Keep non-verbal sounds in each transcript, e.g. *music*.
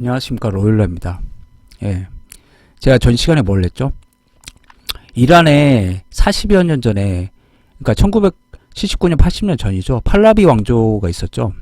안녕하십니까 로일러입니다. 예, 제가 전 시간에 뭘 했죠? 이란에 40여 년 전에, 그러니까 1979년 80년 전이죠. 팔라비 왕조가 있었죠.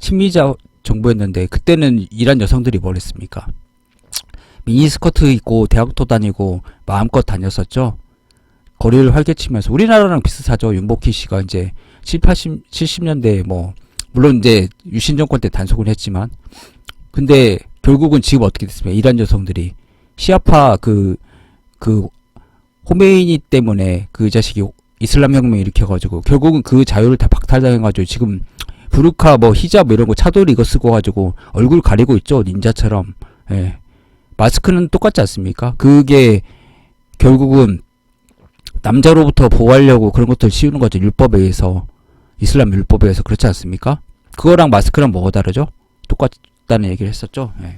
친미자 정부였는데 그때는 이란 여성들이 뭘 했습니까? 미니스커트 입고 대학도 다니고 마음껏 다녔었죠. 거리를 활개치면서 우리나라랑 비슷하죠. 윤복희 씨가 이제 7, 80, 70년대에 뭐 물론 이제 유신 정권 때 단속을 했지만 근데 결국은 지금 어떻게 됐습니까? 이란 여성들이. 시아파 그, 그, 호메이니 때문에 그 자식이 이슬람 혁명 일으켜가지고 결국은 그 자유를 다 박탈당해가지고 지금 부르카 뭐 히잡 이런 거 차돌 이거 쓰고 가지고 얼굴 가리고 있죠 닌자처럼. 예. 마스크는 똑같지 않습니까? 그게 결국은 남자로부터 보호하려고 그런 것들 씌우는 거죠 율법에 의해서. 이슬람 율법에 의해서 그렇지 않습니까? 그거랑 마스크랑 뭐가 다르죠? 똑같 다는 얘기를 했었죠. 예.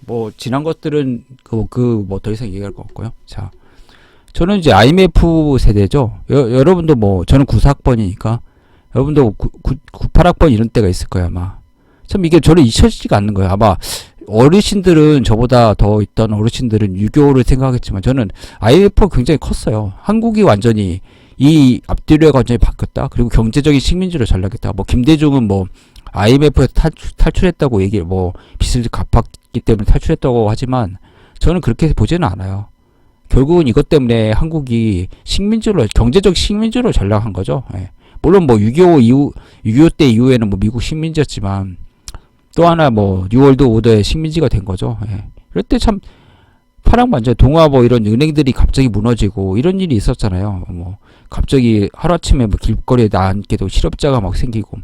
뭐 지난 것들은 그뭐 더 이상 얘기할 거 없고요. 자 저는 이제 IMF 세대죠. 여, 여러분도 뭐 저는 94학번이니까 여러분도 9, 98학번 이런 때가 있을 거예요 아마. 참 이게 저는 잊혀지지가 않는 거예요. 아마 어르신들은 저보다 더 있던 어르신들은 유교를 생각했지만 저는 IMF가 굉장히 컸어요. 한국이 완전히 이 앞뒤로가 완전히 바뀌었다. 그리고 경제적인 식민지로 전락했다. 뭐 김대중은 뭐 IMF에서 탈출, 탈출했다고 얘기 뭐 빚을 갚았기 때문에 탈출했다고 하지만 저는 그렇게 보지는 않아요 결국은 이것 때문에 한국이 식민지로 경제적 식민지로 전락한 거죠. 예. 물론 뭐 6.25 이후 6.25 때 이후에는 뭐 미국 식민지였지만 또 하나 뭐 뉴월드 오더의 식민지가 된 거죠. 예. 그럴 때 참 파랑반전 동화 뭐 이런 은행들이 갑자기 무너지고 이런 일이 있었잖아요. 뭐 갑자기 하루아침에 뭐 길거리에 나앉게도 실업자가 막 생기고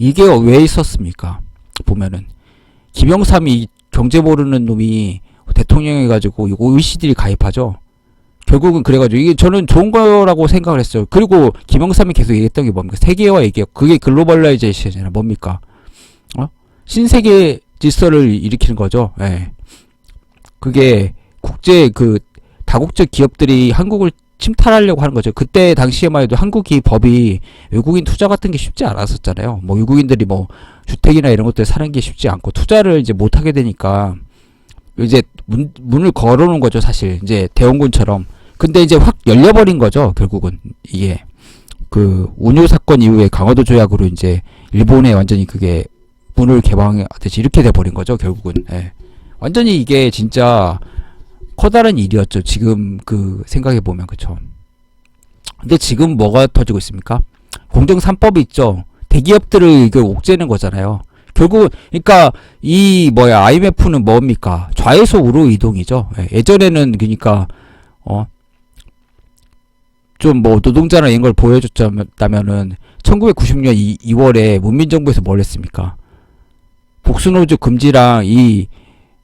이게 왜 있었습니까? 보면은 김영삼이 경제 모르는 놈이 대통령 해가지고 이거 OECD를 가입하죠. 결국은 그래가지고 이게 저는 좋은 거라고 생각을 했어요. 그리고 김영삼이 계속 얘기했던 게 뭡니까? 세계화 얘기요. 그게 글로벌라이제이션이잖아요. 뭡니까? 어? 신세계 질서를 일으키는 거죠. 예. 그게 국제 그 다국적 기업들이 한국을 침탈하려고 하는 거죠. 그때 당시에만 해도 한국이 법이 외국인 투자 같은 게 쉽지 않았었잖아요. 뭐 외국인들이 뭐 주택이나 이런 것들 사는 게 쉽지 않고 투자를 이제 못 하게 되니까 이제 문, 문을 걸어놓은 거죠, 사실. 이제 대원군처럼. 근데 이제 확 열려버린 거죠, 결국은. 이게. 그, 운요 사건 이후에 강화도 조약으로 이제, 일본에 완전히 그게, 문을 개방하듯이 이렇게 돼버린 거죠, 결국은. 예. 완전히 이게 진짜, 커다란 일이었죠, 지금 그, 생각해 보면, 그쵸. 근데 지금 뭐가 터지고 있습니까? 공정 3법이 있죠. 대기업들을 이걸 옥죄는 거잖아요. 결국 그러니까 이 뭐야 IMF는 뭡니까 우로 이동이죠. 예, 예전에는 그러니까 어 좀 뭐 노동자나 이런 걸 보여줬다면은 1990년 2, 2월에 문민정부에서 뭘 했습니까? 복수노조 금지랑 이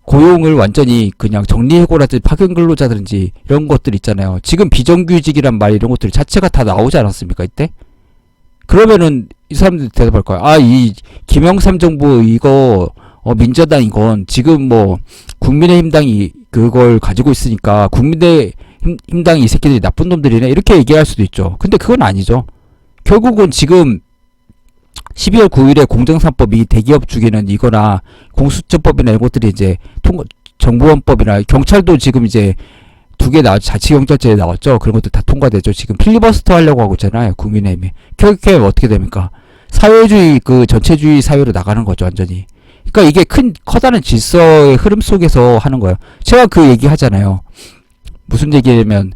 고용을 완전히 그냥 정리해고라든지 파견 근로자든지 이런 것들 있잖아요. 지금 비정규직이란 말 이런 것들 자체가 다 나오지 않았습니까 이때? 그러면은 이 사람들 대답할 거야. 아, 이 김영삼 정부 이거 어 민주당 이건 지금 뭐 국민의힘당이 그걸 가지고 있으니까 국민의힘당이 이 새끼들이 나쁜 놈들이네 이렇게 얘기할 수도 있죠. 근데 그건 아니죠. 결국은 지금 12월 9일에 공정산법이 대기업 죽이는 이거나 공수처법이나 이런 것들이 이제 통 정보원법이나 경찰도 지금 이제 두 개 나왔 자치경찰제에 나왔죠. 그런 것도 다 통과되죠. 지금 필리버스터 하려고 하고 있잖아요. 국민의힘이. 결국에 어떻게 됩니까? 사회주의 그 전체주의 사회로 나가는 거죠. 완전히. 그러니까 이게 큰 커다란 질서의 흐름 속에서 하는 거예요. 제가 그 얘기 하잖아요. 무슨 얘기냐면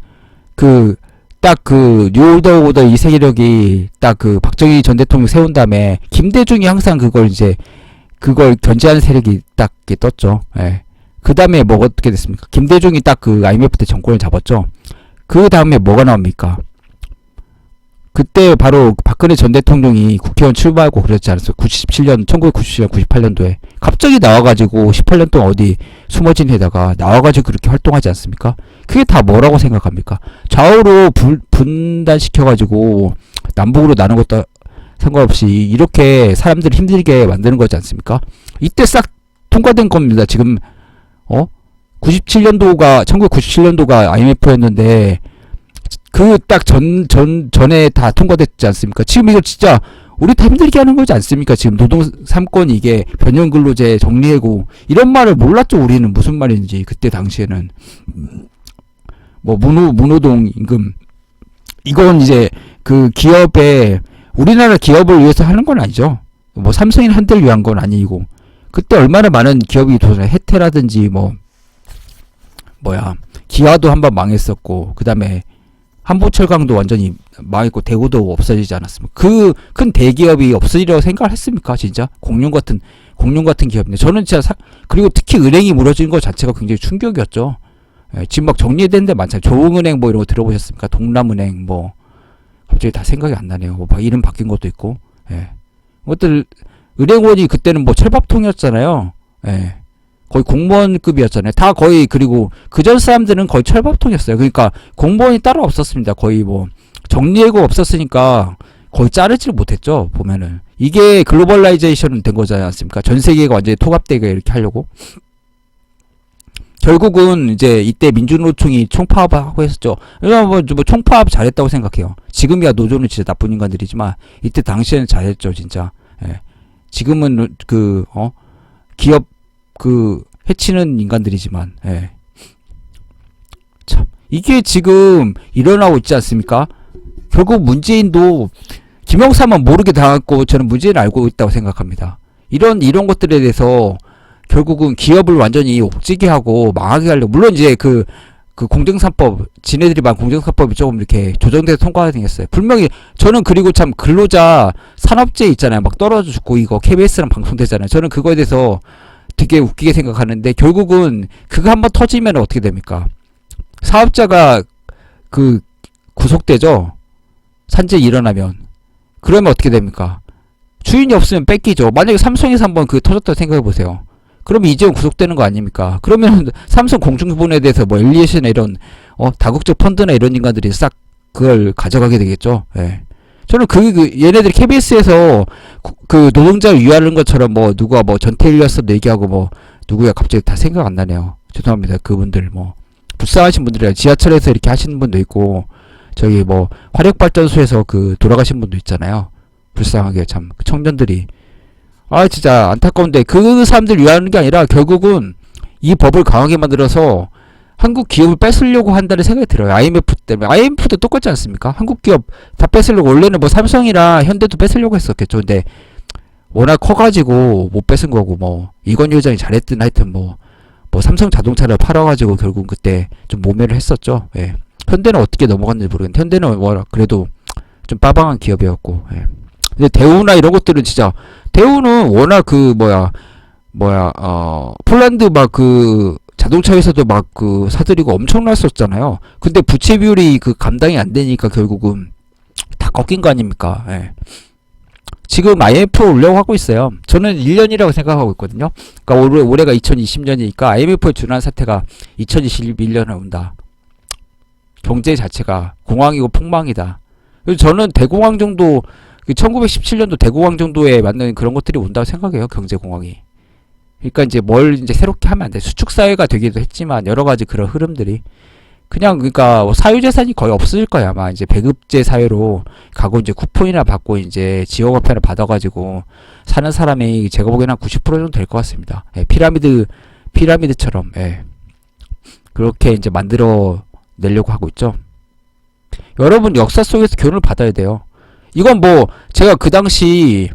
그 딱 그 뉴올더 오더 이 세력이 딱 그 박정희 전 대통령 세운 다음에 김대중이 항상 그걸 이제 그걸 견제하는 세력이 딱 이렇게 떴죠. 예. 그 다음에 뭐가 어떻게 됐습니까? 김대중이 딱 그 IMF 때 정권을 잡았죠. 그 다음에 뭐가 나옵니까? 그때 바로 박근혜 전 대통령이 국회의원 출마하고 그랬지 않았어요? 97년, 1997년, 98년도에. 갑자기 나와가지고 18년 동안 어디 숨어진 데다가 나와가지고 그렇게 활동하지 않습니까? 그게 다 뭐라고 생각합니까? 좌우로 분, 분단시켜가지고 남북으로 나눈 것도 상관없이 이렇게 사람들을 힘들게 만드는 거지 않습니까? 이때 싹 통과된 겁니다. 지금 어? 97년도가 1997년도가 IMF였는데 그 딱 전 전 전에 다 통과됐지 않습니까? 지금 이거 진짜 우리 다 힘들게 하는 거지 않습니까? 지금 노동 3권 이게 변형 근로제 정리해고 이런 말을 몰랐죠. 우리는 무슨 말인지 그때 당시에는 뭐 문호 문호동 임금 이건 이제 그 기업의 우리나라 기업을 위해서 하는 건 아니죠. 뭐 삼성이나 현대를 위한 건 아니고 그때 얼마나 많은 기업이 도전 혜태라든지 뭐 뭐야 기아도 한번 망했었고 그 다음에 한보철강도 완전히 망했고 대구도 없어지지 않았습니까? 그 큰 대기업이 없어지려고 생각을 했습니까? 진짜 공룡 같은 공룡 같은 기업인데 저는 진짜 사, 그리고 특히 은행이 무너진 것 자체가 굉장히 충격이었죠. 예, 지금 막 정리된 데 많잖아요. 조흥은행 뭐 이런 거 들어보셨습니까? 동남은행 뭐 갑자기 다 생각이 안 나네요. 뭐 이름 바뀐 것도 있고. 예. 것들 은행원이 그때는 뭐 철밥통이었잖아요. 예. 거의 공무원급이었잖아요. 다 거의 그리고 그전 사람들은 거의 철밥통이었어요. 그러니까 공무원이 따로 없었습니다. 거의 뭐 정리해고 없었으니까 거의 자르지를 못했죠. 보면은 이게 글로벌라이제이션 된 거지 않습니까? 전 세계가 완전히 통합되게 이렇게 하려고. 결국은 이제 이때 민주노총이 총파업하고 했었죠. 왜냐면 뭐, 뭐 총파업 잘했다고 생각해요. 지금이야 노조는 진짜 나쁜 인간들이지만 이때 당시에는 잘했죠, 진짜. 예. 지금은 그 어 기업 그 해치는 인간들이지만 예. 참 이게 지금 일어나고 있지 않습니까? 결국 문재인도 김영삼은 모르게 당했고 저는 문재인을 알고 있다고 생각합니다. 이런 이런 것들에 대해서 결국은 기업을 완전히 옥지게 하고 망하게 하려고 물론 이제 그 그 공정사법 지네들이 말 공정사법이 조금 이렇게 조정돼서 통과가 되겠어요. 분명히 저는 그리고 참 근로자 산업재 있잖아요. 막 떨어져 죽고 이거 KBS랑 방송되잖아요. 저는 그거에 대해서 되게 웃기게 생각하는데 결국은 그거 한번 터지면 어떻게 됩니까? 사업자가 그 구속되죠. 산재 일어나면 그러면 어떻게 됩니까? 주인이 없으면 뺏기죠. 만약에 삼성에서 한번 그 터졌다고 생각해 보세요. 그러면 이재용 구속되는 거 아닙니까? 그러면 *laughs* 삼성 공중부분에 대해서 뭐 엘리에이션이나 이런 어 다국적 펀드나 이런 인간들이 싹 그걸 가져가게 되겠죠. 예. 저는 그, 그 얘네들이 KBS에서 그 노동자를 위하는 것처럼 뭐 누가 뭐 전태일이었어도 얘기하고 뭐 누구야 갑자기 다 생각 안 나네요. 죄송합니다. 그분들 뭐 불쌍하신 분들이야. 지하철에서 이렇게 하시는 분도 있고 저기 뭐 화력발전소에서 그 돌아가신 분도 있잖아요. 불쌍하게 참그 청년들이 아 진짜 안타까운데 그 사람들 위하는 게 아니라 결국은 이 법을 강하게 만들어서 한국 기업을 뺏으려고 한다는 생각이 들어요. IMF 때문에 IMF도 똑같지 않습니까? 한국 기업 다 뺏으려고 원래는 뭐 삼성이나 현대도 뺏으려고 했었겠죠. 근데 워낙 커가지고 못 뺏은 거고 뭐 이건희 회장이 잘했든 하여튼 뭐뭐 삼성 자동차를 팔아가지고 결국 그때 좀 모멸을 했었죠. 예. 현대는 어떻게 넘어갔는지 모르겠는데 현대는 워낙 그래도 좀 빠방한 기업이었고. 예. 근데 대우나 이런 것들은 진짜 대우는 워낙 그 뭐야 뭐야 어 폴란드 막 그 자동차 회사도 막 그 사들이고 엄청났었잖아요. 근데 부채 비율이 그 감당이 안 되니까 결국은 다 꺾인 거 아닙니까? 예. 지금 IMF 올려고 하고 있어요. 저는 1년이라고 생각하고 있거든요. 그러니까 올해 올해가 2020년이니까 IMF의 준한 사태가 2021년에 온다. 경제 자체가 공황이고 폭망이다. 그래서 저는 대공황 정도 그 1917년도 대공황 정도에 맞는 그런 것들이 온다고 생각해요. 경제 공황이. 그러니까 이제 뭘 이제 새롭게 하면 안 돼. 수축 사회가 되기도 했지만 여러 가지 그런 흐름들이 그냥 그러니까 뭐 사유 재산이 거의 없어질 거야 아마 이제 배급제 사회로 가고 이제 쿠폰이나 받고 이제 지역 화폐를 받아가지고 사는 사람이 제가 보기에는 한 90% 정도 될 것 같습니다. 예, 피라미드 피라미드처럼 예. 그렇게 이제 만들어 내려고 하고 있죠. 여러분 역사 속에서 교훈을 받아야 돼요. 이건 뭐 제가 그 당시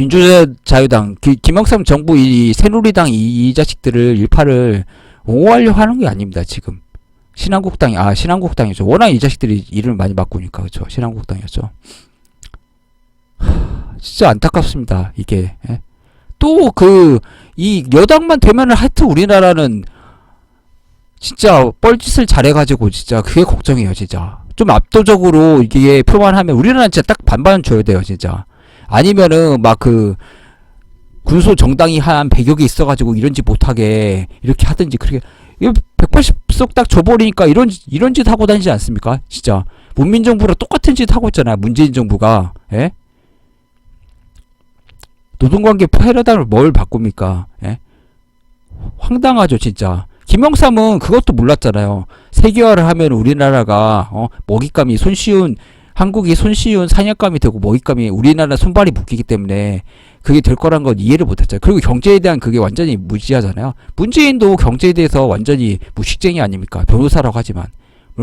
민주자유당 기- 김영삼 정부 이 새누리당 이, 이 자식들을 일파를 옹호하려고 하는 게 아닙니다 지금. 신한국당이 아 신한국당이죠. 워낙 이 자식들이 이름을 많이 바꾸니까 그렇죠. 신한국당이었죠. 하, 진짜 안타깝습니다 이게. 예. 또그 이 여당만 되면은 하여튼 우리나라는 진짜 뻘짓을 잘해가지고 진짜 그게 걱정이에요 진짜. 좀 압도적으로 이게 표만 하면 우리나라는 진짜 딱 반반 줘야 돼요 진짜 아니면은 막 그 군소 정당이 한 100여 개 있어가지고 이런 짓 못하게 이렇게 하든지 그렇게 이거 180석 딱 줘버리니까 이런 짓- 이런 짓 하고 다니지 않습니까? 진짜 문민 정부랑 똑같은 짓 하고 있잖아요. 문재인 정부가 예? 노동관계 패러다임을 뭘 바꿉니까? 예? 황당하죠 진짜. 김영삼은 그것도 몰랐잖아요. 세계화를 하면 우리나라가 어, 먹잇감이 손쉬운 한국이 손쉬운 산약감이 되고 먹잇감이 우리나라 손발이 묶이기 때문에 그게 될 거란 건 이해를 못했죠. 그리고 경제에 대한 그게 완전히 무지하잖아요. 문재인도 경제에 대해서 완전히 무식쟁이 아닙니까? 변호사라고 하지만.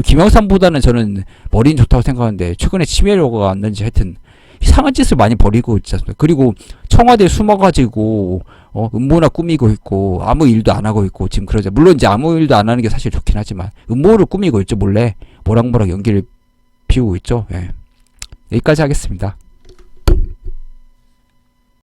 김영삼보다는 저는 머리는 좋다고 생각하는데 최근에 치매료가 왔는지 하여튼 이상한 짓을 많이 벌이고 있지 않습니까? 그리고 청와대 숨어가지고 어, 음모나 꾸미고 있고 아무 일도 안 하고 있고 지금 그러죠. 물론 이제 아무 일도 안 하는 게 사실 좋긴 하지만 음모를 꾸미고 있죠 몰래 모락모락 연기를 피우고 있죠. 예. 여기까지 하겠습니다.